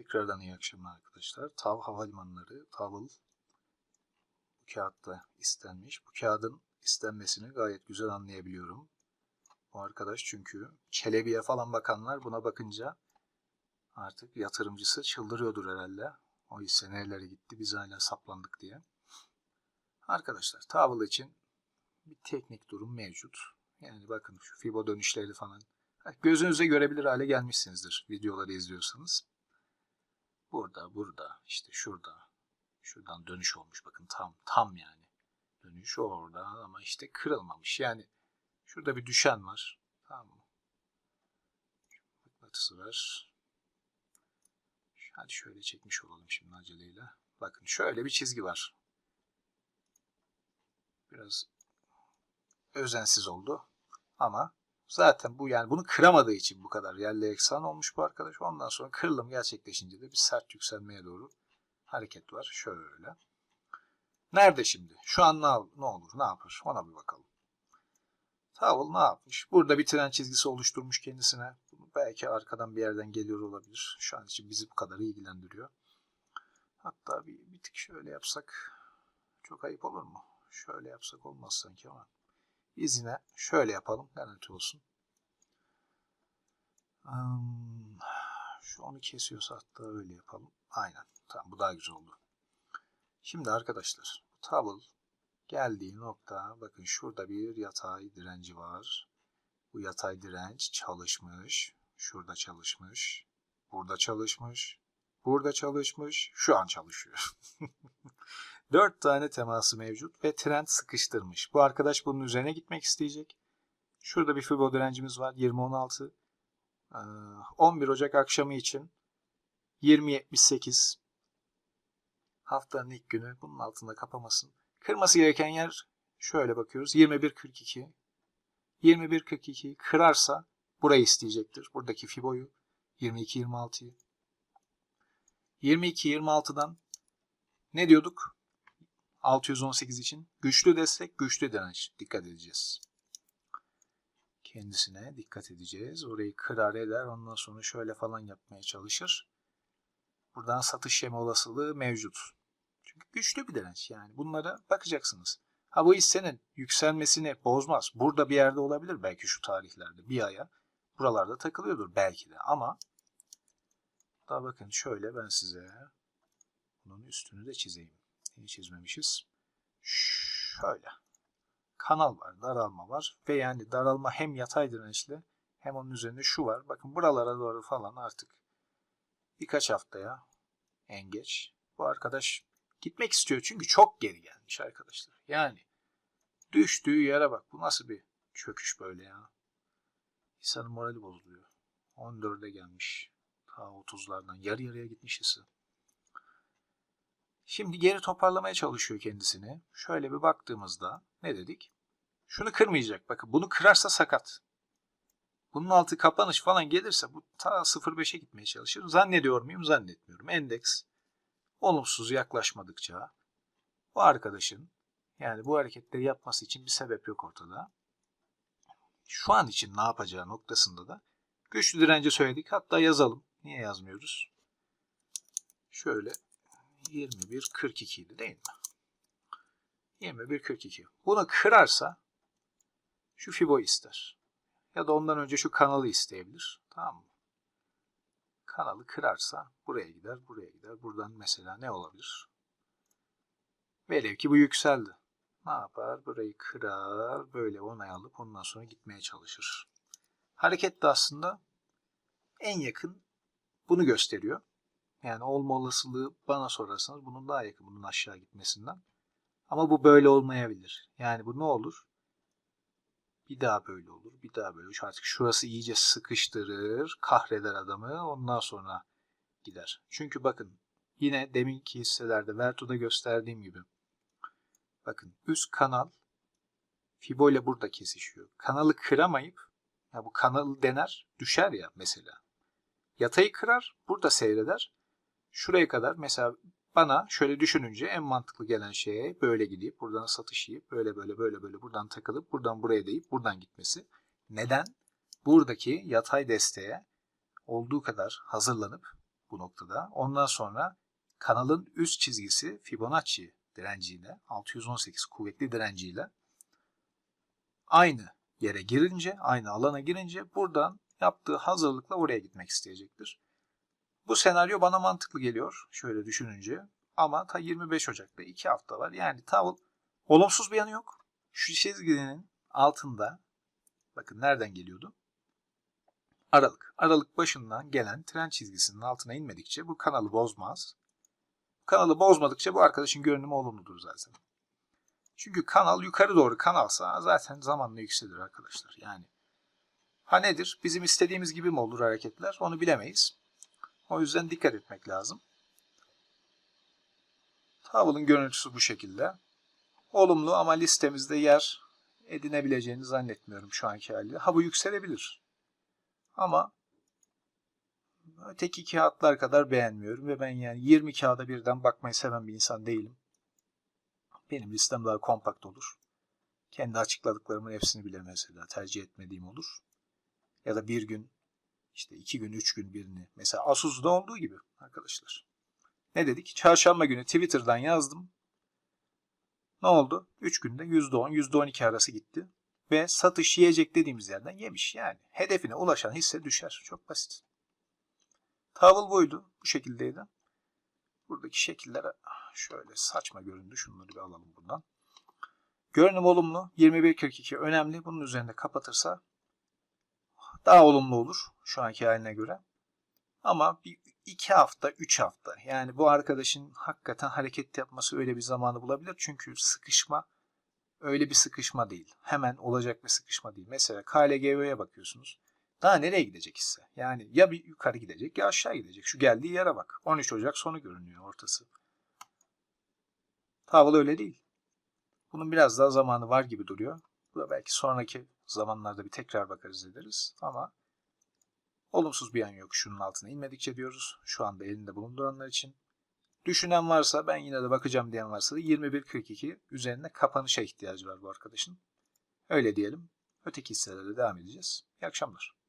Tekrardan iyi akşamlar arkadaşlar. TAV Havalimanları, TAV'ıl bu kağıtta istenmiş. Bu kağıdın istenmesini gayet güzel anlayabiliyorum. Bu arkadaş çünkü Çelebi'ye falan bakanlar buna bakınca artık yatırımcısı çıldırıyordur herhalde. O hisse nerelere gitti biz hala saplandık diye. Arkadaşlar TAV'ıl için bir teknik durum mevcut. Yani bakın şu Fibo dönüşleri falan. Gözünüze görebilir hale gelmişsinizdir videoları izliyorsanız. Burada, burada, işte şurada. Şuradan dönüş olmuş bakın tam, tam yani. Dönüş orada ama işte kırılmamış. Yani şurada bir düşen var. Tamam mı? Mıknatısı var. Hadi şöyle çekmiş olalım şimdi aceleyle. Bakın şöyle bir çizgi var. Biraz özensiz oldu. Ama zaten bu yani bunu kıramadığı için bu kadar yerle eksan olmuş bu arkadaş. Ondan sonra kırılım gerçekleşince de bir sert yükselmeye doğru hareket var. Şöyle. Nerede şimdi? Şu an ne, ne olur? Ne yapar? Ona bir bakalım. Tavıl ne yapmış? Burada bir tren çizgisi oluşturmuş kendisine. Belki arkadan bir yerden geliyor olabilir. Şu an için bizi bu kadar ilgilendiriyor. Hatta bir, bir tık şöyle yapsak çok ayıp olur mu? Şöyle yapsak olmaz sanki ama. Biz yine şöyle yapalım. Garanti olsun. Hmm, Şu onu kesiyorsa hatta öyle yapalım. Aynen. Tamam bu daha güzel oldu. Şimdi arkadaşlar bu table geldiği nokta bakın şurada bir yatay direnci var. Bu yatay direnç çalışmış. Şurada çalışmış. Burada çalışmış. Burada çalışmış. Şu an çalışıyor. 4 tane teması mevcut ve trend sıkıştırmış. Bu arkadaş bunun üzerine gitmek isteyecek. Şurada bir fibo direncimiz var 2016. Ee, 11 Ocak akşamı için 20.78 haftanın ilk günü bunun altında kapamasın. Kırması gereken yer şöyle bakıyoruz 21.42 21.42 kırarsa burayı isteyecektir. Buradaki fiboyu 22.26'yı 22.26'dan ne diyorduk? 618 için güçlü destek, güçlü direnç. Dikkat edeceğiz. Kendisine dikkat edeceğiz. Orayı kırar eder. Ondan sonra şöyle falan yapmaya çalışır. Buradan satış yeme olasılığı mevcut. Çünkü güçlü bir direnç yani. Bunlara bakacaksınız. Ha bu hissenin yükselmesini bozmaz. Burada bir yerde olabilir belki şu tarihlerde bir aya. Buralarda takılıyordur belki de ama daha bakın şöyle ben size bunun üstünü de çizeyim. Neyi çizmemişiz? Şöyle. Kanal var, daralma var ve yani daralma hem yatay dirençli hem onun üzerinde şu var. Bakın buralara doğru falan artık birkaç haftaya en geç bu arkadaş gitmek istiyor çünkü çok geri gelmiş arkadaşlar. Yani düştüğü yere bak. Bu nasıl bir çöküş böyle ya. İnsanın morali bozuluyor. 14'e gelmiş. Ta 30'lardan yarı yarıya gitmiş hisse. Şimdi geri toparlamaya çalışıyor kendisini. Şöyle bir baktığımızda ne dedik? Şunu kırmayacak. Bakın bunu kırarsa sakat. Bunun altı kapanış falan gelirse bu ta 0.5'e gitmeye çalışır. Zannediyor muyum? Zannetmiyorum. Endeks olumsuz yaklaşmadıkça bu arkadaşın yani bu hareketleri yapması için bir sebep yok ortada. Şu an için ne yapacağı noktasında da güçlü direnci söyledik. Hatta yazalım. Niye yazmıyoruz? Şöyle 21.42 idi değil mi? 21.42. Bunu kırarsa şu Fibo ister. Ya da ondan önce şu kanalı isteyebilir. Tamam mı? Kanalı kırarsa buraya gider, buraya gider. Buradan mesela ne olabilir? Velev ki bu yükseldi. Ne yapar? Burayı kırar, böyle onay alıp ondan sonra gitmeye çalışır. Hareket de aslında en yakın bunu gösteriyor. Yani olma olasılığı bana sorarsanız bunun daha yakın bunun aşağı gitmesinden. Ama bu böyle olmayabilir. Yani bu ne olur? Bir daha böyle olur, bir daha böyle olur. Artık şurası iyice sıkıştırır, kahreder adamı. Ondan sonra gider. Çünkü bakın yine deminki hisselerde Verto'da gösterdiğim gibi. Bakın üst kanal Fibo ile burada kesişiyor. Kanalı kıramayıp ya bu kanalı dener, düşer ya mesela. Yatayı kırar, burada seyreder. Şuraya kadar mesela bana şöyle düşününce en mantıklı gelen şeye böyle gidip buradan satış yiyip böyle böyle böyle böyle buradan takılıp buradan buraya deyip buradan gitmesi. Neden? Buradaki yatay desteğe olduğu kadar hazırlanıp bu noktada. Ondan sonra kanalın üst çizgisi Fibonacci direnciyle 618 kuvvetli direnciyle aynı yere girince, aynı alana girince buradan yaptığı hazırlıkla oraya gitmek isteyecektir. Bu senaryo bana mantıklı geliyor şöyle düşününce. Ama ta 25 Ocak'ta 2 hafta var. Yani ta olumsuz bir yanı yok. Şu çizginin altında bakın nereden geliyordu? Aralık. Aralık başından gelen tren çizgisinin altına inmedikçe bu kanalı bozmaz. Kanalı bozmadıkça bu arkadaşın görünümü olumludur zaten. Çünkü kanal yukarı doğru kanalsa zaten zamanla yükselir arkadaşlar. Yani ha nedir? Bizim istediğimiz gibi mi olur hareketler? Onu bilemeyiz. O yüzden dikkat etmek lazım. Tablo'nun görüntüsü bu şekilde. Olumlu ama listemizde yer edinebileceğini zannetmiyorum şu anki haliyle. Ha bu yükselebilir. Ama öteki kağıtlar kadar beğenmiyorum ve ben yani 20 kağıda birden bakmayı seven bir insan değilim. Benim listem daha kompakt olur. Kendi açıkladıklarımın hepsini bile mesela tercih etmediğim olur. Ya da bir gün, işte iki gün, üç gün birini. Mesela Asus'da olduğu gibi arkadaşlar. Ne dedik? Çarşamba günü Twitter'dan yazdım. Ne oldu? 3 günde %10, %12 arası gitti. Ve satış yiyecek dediğimiz yerden yemiş yani. Hedefine ulaşan hisse düşer. Çok basit. Tavıl buydu. Bu şekildeydi. Buradaki şekiller şöyle saçma göründü. Şunları bir alalım buradan. Görünüm olumlu. 21.42 önemli. Bunun üzerinde kapatırsa daha olumlu olur şu anki haline göre. Ama bir iki hafta, üç hafta. Yani bu arkadaşın hakikaten hareket yapması öyle bir zamanı bulabilir. Çünkü sıkışma öyle bir sıkışma değil. Hemen olacak bir sıkışma değil. Mesela KLGV'ye bakıyorsunuz. Daha nereye gidecek hisse? Yani ya bir yukarı gidecek ya aşağı gidecek. Şu geldiği yere bak. 13 Ocak sonu görünüyor ortası. Tavıl öyle değil. Bunun biraz daha zamanı var gibi duruyor. Bu da belki sonraki zamanlarda bir tekrar bakarız ederiz. Ama olumsuz bir yan yok. Şunun altına inmedikçe diyoruz. Şu anda elinde bulunduranlar için. Düşünen varsa ben yine de bakacağım diyen varsa da 21.42 üzerine kapanışa ihtiyacı var bu arkadaşın. Öyle diyelim. Öteki hisselere devam edeceğiz. İyi akşamlar.